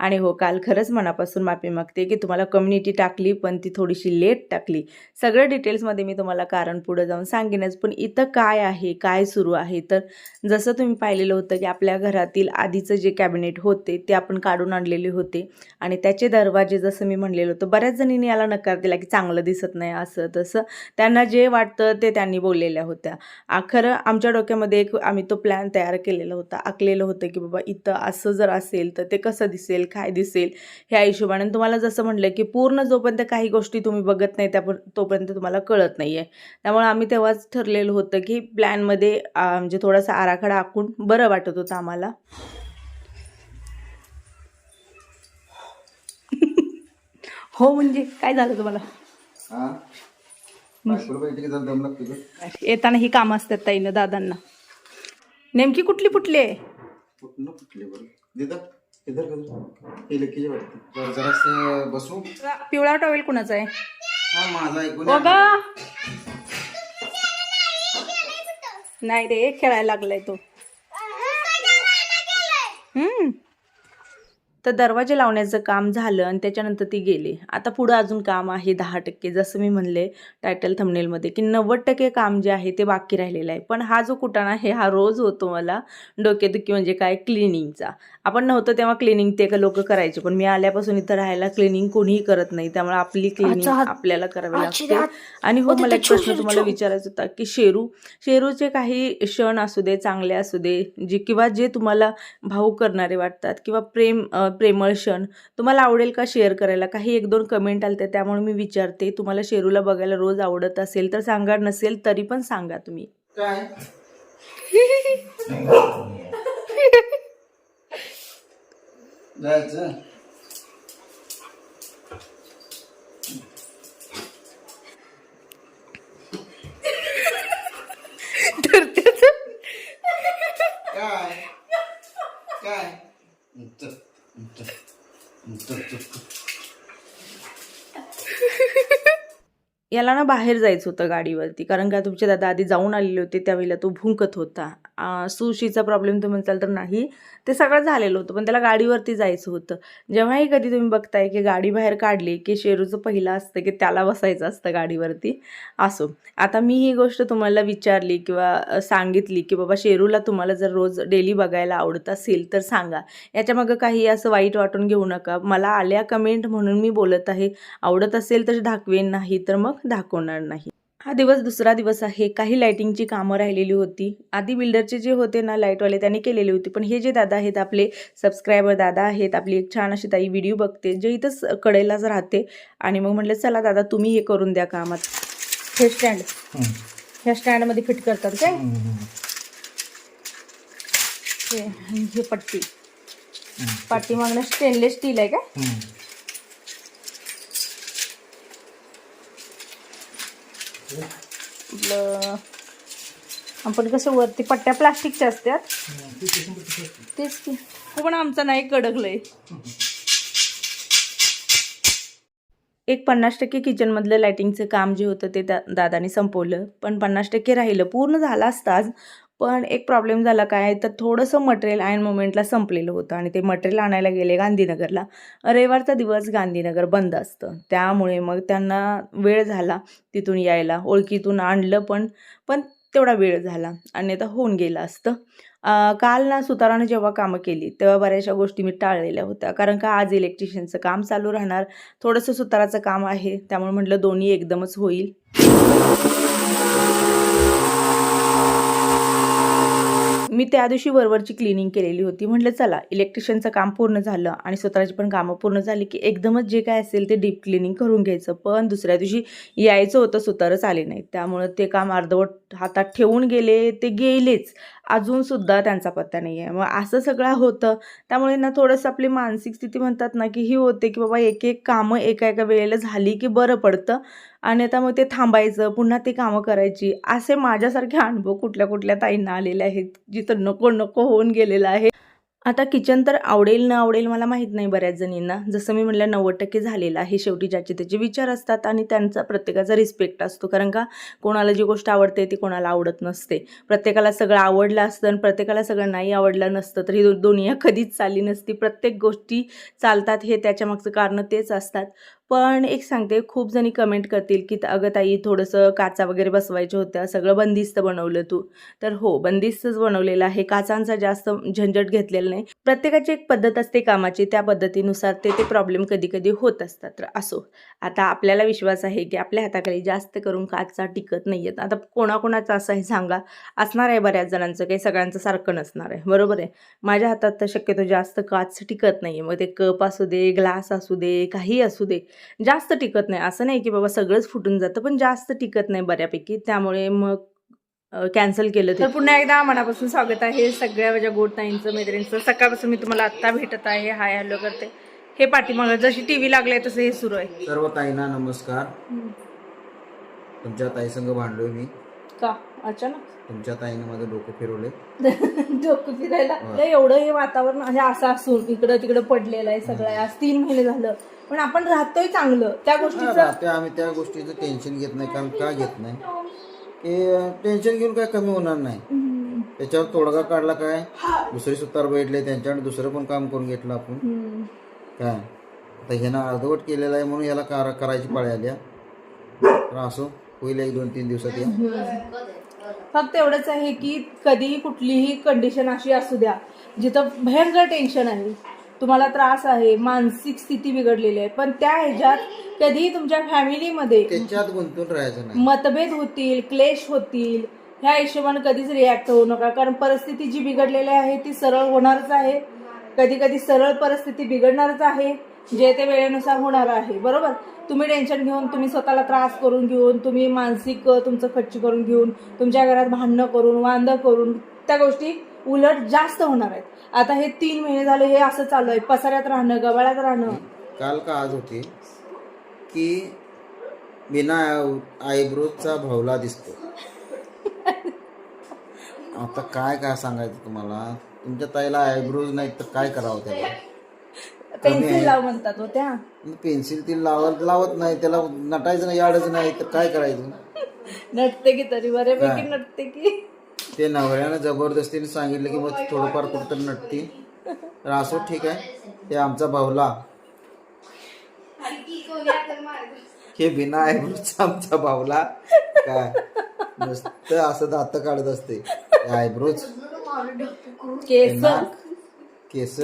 आणि हो काल खरंच मनापासून माफी मागते की तुम्हाला कम्युनिटी टाकली पण ती थोडीशी लेट टाकली. सगळं डिटेल्समध्ये मी तुम्हाला कारण पुढं जाऊन सांगेनच पण इथं काय आहे काय सुरू आहे? तर जसं तुम्ही पाहिलेलं होतं की आपल्या घरातील आधीचं जे कॅबिनेट होते ते आपण काढून आणलेले होते. आणि त्याचे दरवाजे जसं मी म्हणलेलं होतं बऱ्याच जणींनी याला नकार दिला की चांगलं दिसत नाही असं तसं. त्यांना जे वाटतं ते त्यांनी बोललेल्या होत्या. आ, खरं आमच्या डोक्यामध्ये एक आम्ही तो प्लॅन तयार केलेला होता. आखलेलं होतं की बाबा इथं असं जर असेल तर ते कसं दिसेल? काय दिसेल ह्या हिशोबाने. तुम्हाला जसं म्हटलं की पूर्ण जोपर्यंत काही गोष्टी तुम्ही बघत नाही त्या तोपर्यंत तुम्हाला कळत नाही आहे त्यामुळे आम्ही तेव्हाच ठरलेलं होतं की प्लॅनमध्ये म्हणजे थोडासा आराखडा आखून बरं वाटत होतं आम्हाला. हो म्हणजे काय झालं तुम्हाला. येताना ही कामं असतात ताईनं दादांना. नेमकी कुठली कुठली आहे? इधर कर हे लकीचे वाटते बरं जरासं बसू। पिवळा टॉवेल कुणाचा आहे? हा माझा ऐकून गा! नाही रे खेळायला लागलाय तो. हम्म. तर दरवाजे लावण्याचं काम झालं आणि त्याच्यानंतर ती गेली. आता पुढं अजून काम आहे दहा टक्के जसं मी म्हणले टायटल थंबनेलमध्ये की नव्वद टक्के काम जे आहे ते बाकी राहिलेलं आहे. पण हा जो कुटाणा आहे हा रोज होतो मला डोकेदुखी म्हणजे काय? क्लिनिंगचा आपण नव्हतं तेव्हा क्लिनिंग ते लोक करायचे पण मी आल्यापासून इथं राहायला क्लिनिंग कोणीही करत नाही. त्यामुळे आपली क्लिनिंग आपल्याला करावी लागते. आणि हो मला एक प्रश्न तुम्हाला विचारायचा होता की शेरू शेरूचे काही क्षण असू दे चांगले असू दे जे किंवा जे तुम्हाला भाऊ करणारे वाटतात किंवा प्रेम प्रेमळ क्षण. तुम्हाला आवडेल का शेअर करायला? काही एक दोन कमेंट आले त्यामुळे मी विचारते. तुम्हाला शेरूला बघायला रोज आवडत असेल तर सांगा नसेल तरी पण सांगा तुम्ही. काय? जायचं काय काय चल, चल, चल, चल, चल. याला ना बाहेर जायचं होतं गाडीवरती. कारण का तुमचे दादा आधी जाऊन आलेले होते त्यावेळेला तो भुंकत होता. सुशीचा प्रॉब्लेम तुम्ही म्हणताल तर नाही. ते सगळं झालेलं होतं पण त्याला गाडीवरती जायचं होतं. जेव्हाही कधी तुम्ही बघताय की गाडी बाहेर काढली की शेरूचं पहिलं असतं की त्याला बसायचं असतं गाडीवरती असो. आता मी ही गोष्ट तुम्हाला विचारली किंवा सांगितली की बाबा शेरूला तुम्हाला जर रोज डेली बघायला आवडत असेल तर सांगा. याच्यामागं काही असं वाईट वाटून घेऊ नका. मला आल्या कमेंट म्हणून मी बोलत आहे. आवडत असेल तर दाखवेन नाही तर मग दाखवणार नाही. हा दिवस दुसरा दिवस आहे. काही लाईटिंगची कामं राहिलेली होती. आधी बिल्डरचे जे होते ना लाईटवाले त्यांनी केलेली होती. पण हे जे दादा आहेत आपले सबस्क्रायबर दादा आहेत आपली एक छान अशी ताई व्हिडिओ बघते जे इथंच कडेलाच राहते. आणि मग म्हटलं चला दादा तुम्ही हे करून द्या कामात. हे स्टँड. ह्या स्टँडमध्ये फिट करतात काय. हे हे पट्टी. पाठीमागनं स्टेनलेस स्टील आहे का? आपलं आपण कसं वरती पट्ट्या प्लास्टिकच्या असतात तेच की. हो पण आमचा नाही कडकलंय. एक पन्नास टक्के किचनमधलं लायटिंगचं काम जे होतं ते दा दादाने संपवलं. पण पन्नास टक्के राहिलं. पूर्ण झालं असताच पण एक प्रॉब्लेम झाला काय तर थोडंसं मटेरियल आयन मोमेंटला संपलेलं होतं आणि ते मटेरियल आणायला गेले गांधीनगरला. रविवारचा दिवस गांधीनगर बंद असतं. त्यामुळे मग त्यांना वेळ झाला तिथून यायला. ओळखीतून आणलं पण पण तेवढा वेळ झाला. अन्यथा होऊन गेलं असतं. काल ना सुतारानं जेव्हा कामं केली तेव्हा बऱ्याचशा गोष्टी मी टाळलेल्या होत्या. कारण का आज इलेक्ट्रिशियनचं काम चालू राहणार. थोडंसं सुताराचं काम आहे. त्यामुळे म्हटलं दोन्ही एकदमच होईल. मी त्या दिवशी वरवरची क्लिनिंग केलेली होती. म्हटलं चला इलेक्ट्रिशियनचं काम पूर्ण झालं आणि स्वतःची पण कामं पूर्ण झाली की एकदमच जे काय असेल ते डीप क्लिनिंग करून घ्यायचं. पण दुसऱ्या दिवशी यायचं होतं सुतारच आले नाही त्यामुळं ते काम अर्धवट हातात ठेवून गेले ते गेलेच. अजूनसुद्धा त्यांचा पत्ता नाही आहे मग असं सगळं होतं. त्यामुळे ना थोडंसं आपली मानसिक स्थिती म्हणतात ना की ही होते की बाबा एक एक कामं एका एका वेळेला झाली की बरं पडतं. आणि आता मग ते थांबायचं पुन्हा ते कामं करायची. असे माझ्यासारखे अनुभव कुठल्या कुठल्या ताईंना आलेले आहेत जिथं नको नको होऊन गेलेलं आहे. आता किचन तर आवडेल न आवडेल मला माहीत नाही बऱ्याच जणींना. जसं मी म्हटलं नव्वद टक्के झालेलं आहे. शेवटी ज्याचे त्याचे विचार असतात आणि त्यांचा प्रत्येकाचा रिस्पेक्ट असतो. कारण का? कोणाला जी गोष्ट आवडते ती कोणाला आवडत नसते. प्रत्येकाला सगळं आवडलं असतं आणि प्रत्येकाला सगळं नाही आवडलं नसतं तर ही दुनिया कधीच चालली नसती. प्रत्येक गोष्टी चालतात हे त्याच्यामागचं कारणं तेच असतात. पण एक सांगते खूप जणी कमेंट करतील की अगं ताई थोडंसं काचा वगैरे बसवायच्या होत्या सगळं बंदिस्त बनवलं तू. तर हो बंदिस्तच बनवलेलं आहे. काचांचा जास्त झंझट घेतलेला नाही. प्रत्येकाची एक पद्धत असते कामाची त्या पद्धतीनुसार ते ते प्रॉब्लेम कधी कधी होत असतात. तर असो. आता आपल्याला विश्वास आहे की आपल्या हाताखाली जास्त करून काचा टिकत नाही आहेत आता कोणाकोणाचं असं हे सांगा असणार आहे बऱ्याच जणांचं काही सगळ्यांचं सारखं नसणार आहे. बरोबर आहे? माझ्या हातात तर शक्यतो जास्त काच टिकत नाही मग ते कप असू दे ग्लास असू दे काही असू दे. जास्त टिकत नाही. असं नाही की बाबा सगळंच फुटून जातं पण जास्त टिकत नाही बऱ्यापैकी. त्यामुळे मग कॅन्सल केलं तर पुन्हा एकदा मनापासून स्वागत आहे. सगळ्या माझ्या गोड ताईंचं मैत्रिणींचं. सकाळपासून मी तुम्हाला आत्ता भेटत आहे. हाय हॅलो करते. हे पाठीमागं जशी टी व्ही लागले तसं हे सुरू आहे. सर्व ताईंना नमस्कार. तुमच्या ताईसंग भांडलोय मी. का? अचानक? तुमच्या ताईने माझं डोकं फिरवले डोकं फिरायला? एवढं हे वातावरण म्हणजे असं असून इकडं तिकडं पडलेलं आहे सगळं. आज तीन महिने झालं. पण आपण राहतोय चांगलं. त्या गोष्टीचं राहते आम्ही त्या गोष्टीचं टेन्शन घेत नाही कारण का घेत नाही? की टेन्शन घेऊन काय कमी होणार नाही. हम्म, त्याच्यावर तोडगा काढला काय? दुसरे सुतार बैठले त्यांच्याकडे दुसरं पण काम करून घेतलं आपण. हम्म. काय? आता ह्यानं अर्धवट केलेलं आहे म्हणून याला कार करायची पाळी आल्या तर असो होईल एक दोन तीन दिवसात या. फक्त एवढंच आहे की कधीही कुठलीही कंडिशन अशी असू द्या जिथं भयंकर टेन्शन आहे तुम्हाला त्रास आहे मानसिक स्थिती बिघडलेली आहे. पण त्या ह्याच्यात कधीही तुमच्या फॅमिलीमध्ये त्याच्यात गुंतून राहायचं नाही. मतभेद होतील क्लेश होतील ह्या हिशोबाने कधीच रिॲक्ट होऊ नका. कारण परिस्थिती जी बिघडलेली आहे ती सरळ होणारच आहे. कधी कधी सरळ परिस्थिती बिघडणारच आहे जे ते वेळेनुसार होणार आहे. बरोबर? तुम्ही टेन्शन घेऊन तुम्ही स्वतःला त्रास करून घेऊन तुम्ही मानसिक तुमचं खच्ची करून घेऊन तुमच्या घरात भांडणं करून वांद करून त्या गोष्टी उलट जास्त होणार आहेत. आता हे तीन महिने झाले हे असं चालू आहे. पसाऱ्यात राहणं गबाळ्यात राहणं. काल का आज होते? की बिना आयब्रोजचा भावला दिसतो आता काय काय सांगायचं तुम्हाला? तुमच्या ताईला आयब्रोज नाही तर काय करावं त्याला? पेन्सिल लाव म्हणतात हो त्या. पेन्सिल ती लावत लावत नाही त्याला नटायचं नाही याडच नाही तर काय करायचं? नटते की तरी बऱ्यापैकी? नटते की. ते नवऱ्यानं जबरदस्तीने सांगितलं की मग थोडंफार कुठं नटती. तर असो ठीक आहे. ते आमचा भावला हे बिना आयब्रोजचा आमचा भावला काय? नुसतं असं दात काढत असते. आयब्रोज. केस.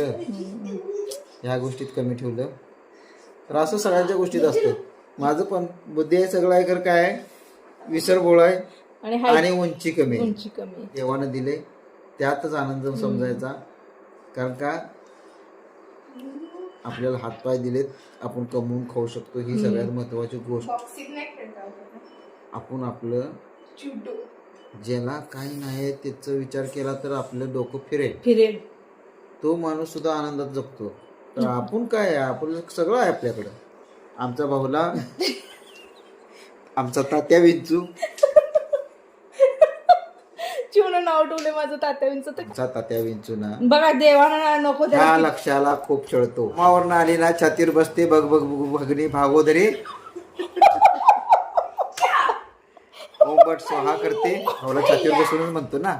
ह्या गोष्टीत कमी ठेवलं. तर असं सगळ्यांच्या गोष्टीत असतं. माझं पण बुद्धी आहे सगळं आहे खरं काय विसरबोळ आहे. आणि उंची कमी. आहे उंची कमी. देवानं दिले. त्यातच आनंद समजायचा. कारण का? आपल्याला हातपाय दिलेत. आपण कमवून खाऊ शकतो. ही सगळ्यात महत्वाची गोष्ट. आपण. आपलं ज्याला काही नाही त्याचा विचार केला तर आपलं डोकं फिरेल. फिरेल. तो माणूस सुद्धा आनंदात जगतो. तर आपण काय आहे? आपलं सगळं आहे आपल्याकडं. आमचा भाऊला आमचा तात्या विंचू नाव ठेवले माझं तर. आमचा तात्या विंचू ना. बघा देवाना नको ह्या लक्षाला खूप छळतो मावरनं आली ना छातीर बसते बघ बघ बघ भगनी भागोदरी ओंबट सोहा करते. भाऊला छातीवर बसूनच म्हणतो ना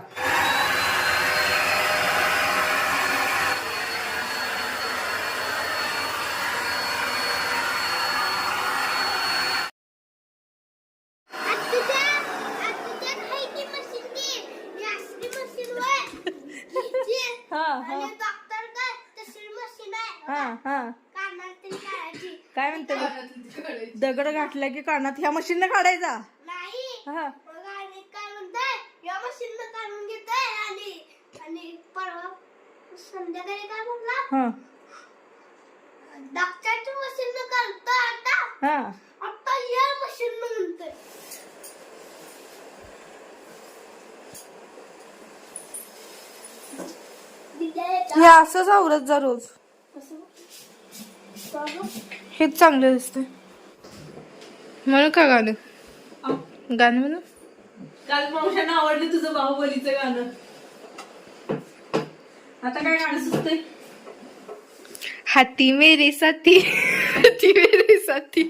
हा हा हा हा काय म्हणते दगड घातला की कानात ह्या मशीनने काढायचा. हा. संध्याकाळी काय म्हणला? हा. डॉक्टरच्या मशीन करतो आता. हा. आता या मशीन म्हणतोय. हे असंच आवरत जा रोज. हेच चांगलं दिसतंय. म्हणू का गाणं? गाणं म्हणू काल मावशांना आवडलं तुझं बाहुबलीचं गाणं. आता काय गाणं सुचतंय? हाती मेरे साथी हाती मेरे साथी.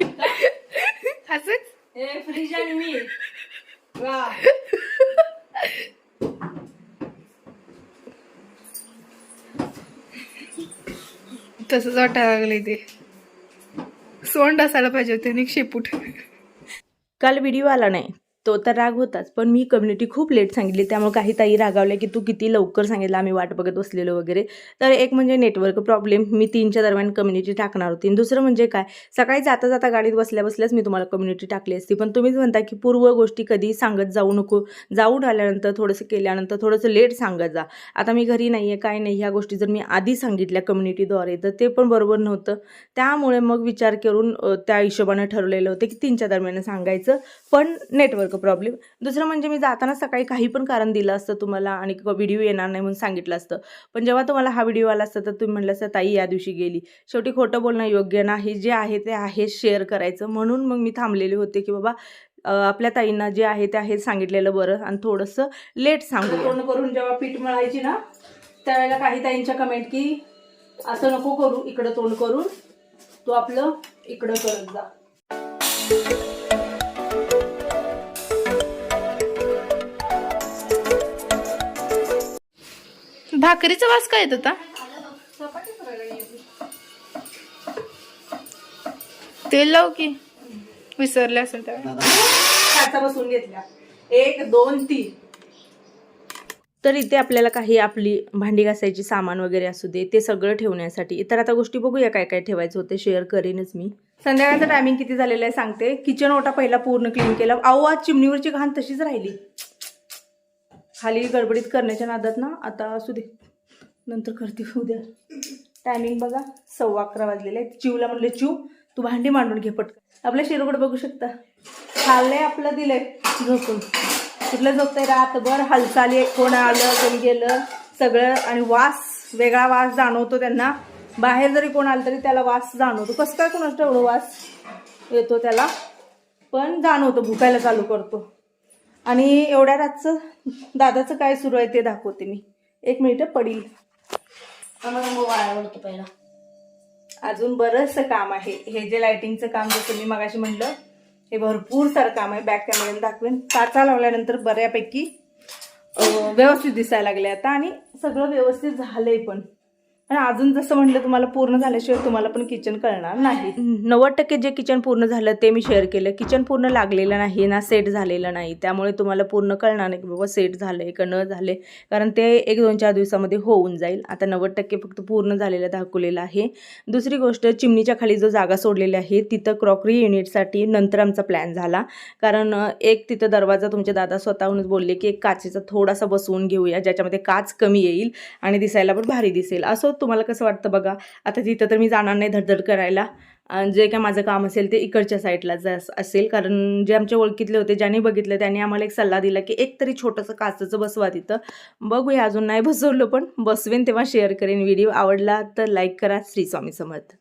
असंच? ए फ्रीज आणि मी. वा. तसंच वाटायला लागले ते. सोंड असायला पाहिजे होते शेपूट काल व्हिडिओ आला नाही. तो तर राग होताच. पण मी कम्युनिटी खूप लेट सांगितली. त्यामुळे काही ताई रागावल्या की तू किती लवकर सांगितलं आम्ही वाट बघत बसलेलो वगैरे. तर एक म्हणजे नेटवर्क प्रॉब्लेम मी तीनच्या दरम्यान कम्युनिटी टाकणार होती. आणि दुसरं म्हणजे काय? सकाळी जाता जाता गाडीत बसल्या बसल्याच मी तुम्हाला कम्युनिटी टाकली असती. पण तुम्हीच म्हणता की पूर्व गोष्टी कधी सांगत जाऊ नको. जाऊन आल्यानंतर थोडंसं केल्यानंतर थोडंसं लेट सांगत जा. आता मी घरी नाही आहे काय नाही ह्या गोष्टी जर मी आधी सांगितल्या कम्युनिटीद्वारे तर ते पण बरोबर नव्हतं. त्यामुळे मग विचार करून त्या हिशोबानं ठरवलेलं होतं की तीनच्या दरम्यान सांगायचं. पण नेटवर्क प्रॉब्लेम दुसरं म्हणजे मी जाताना सकाळी काही पण कारण दिलं असतं तुम्हाला आणि व्हिडिओ येणार नाही म्हणून सांगितलं असतं. पण जेव्हा तुम्हाला हा व्हिडिओ आला असता तर तुम्ही म्हटलं असतं ताई या दिवशी गेली. शेवटी खोटं बोलणं योग्य नाही. जे आहे ते आहे शेअर करायचं. म्हणून मग मी थांबलेले होते की बाबा आपल्या ताईंना जे आहे ते आहे सांगितलेलं बरं. आणि थोडंसं लेट सांगू पूर्ण करून जेव्हा पीठ मळायची ना त्यावेळेला काही ताईंच्या कमेंट की असं नको करू इकडं तोंड करून. तू आपलं इकडं करत जा. भाकरीचा वास काय येत होता? तेल लाव की. विसरले असेल काचा बसून घेतल्या एक दोन तीन. तर इथे आपल्याला काही आपली भांडी घासायची सामान वगैरे असू दे ते सगळं ठेवण्यासाठी. इतर आता गोष्टी बघूया काय काय ठेवायचं होते. शेअर करेनच मी. संध्याकाळचं टायमिंग किती झालेलं आहे सांगते. किचन ओटा पहिला पूर्ण क्लीन केला. अहो आज चिमणीवरची घाण तशीच राहिली. खाली गडबडीत करण्याच्या नादात ना आता असू दे. नंतर करते उद्या. टायमिंग बघा सव्वा अकरा वाजलेले आहेत. चिवला म्हणले चिव तू भांडी मांडून घे पटकन. आपल्या शिरोगड बघू शकता. खाल्लंय आपलं दिलंय झोपून. कुठलं झोपतंय रातभर हालचाली कोण आलं कोणी गेलं सगळं आणि वास वेगळा वास जाणवतो त्यांना. बाहेर जरी कोण आलं तरी त्याला वास जाणवतो. कसं काय कोणाचं एवढं वास येतो त्याला? पण जाणवतो भुकायला चालू करतो. आणि एवढ्या रातचं दादाचं काय सुरू आहे ते दाखवते मी. एक मिनिट पडील. वाळवतो पहिला. अजून बरंचसं काम आहे. हे जे लाइटिंगचं काम जसं मी मगाशी म्हटलं हे भरपूर सारं काम आहे. बॅक कॅमेऱ्याने दाखवेन. काचा लावल्यानंतर बऱ्यापैकी व्यवस्थित दिसायला लागले आता आणि सगळं व्यवस्थित झालंय पण. आणि अजून जसं म्हटलं तुम्हाला पूर्ण झाल्याशिवाय तुम्हाला पण किचन कळणार नाही. नव्वद टक्के जे किचन पूर्ण झालं ते मी शेअर केलं. किचन पूर्ण लागलेलं नाही ना सेट झालेलं नाही. त्यामुळे तुम्हाला पूर्ण कळणार नाही की बाबा सेट झालंय का न झाले कारण ते एक दोन चार दिवसामध्ये होऊन जाईल. आता नव्वद टक्के फक्त पूर्ण झालेलं दाखवलेलं आहे. दुसरी गोष्ट चिमणीच्या खाली जो जागा सोडलेली आहे तिथं क्रॉकरी युनिटसाठी नंतर आमचा प्लॅन झाला. कारण एक तिथं दरवाजा तुमचे दादा स्वतःहूनच बोलले की एक काचेचा थोडासा बसवून घेऊया ज्याच्यामध्ये काच कमी येईल आणि दिसायला पण भारी दिसेल. असं तुम्हाला कसं वाटतं बघा? आता तिथं तर मी जाणार नाही धडधड करायला. जे काय माझं काम असेल ते इकडच्या साईडला जा असेल. कारण जे आमच्या ओळखीतले होते ज्यांनी बघितलं त्यांनी आम्हाला एक सल्ला दिला की एक तरी छोटंसं काचचं बसवा तिथं. बघूया अजून नाही बसवलं पण बसवेन तेव्हा शेअर करेन. व्हिडिओ आवडला तर लाईक करा. श्री स्वामी समर्थ.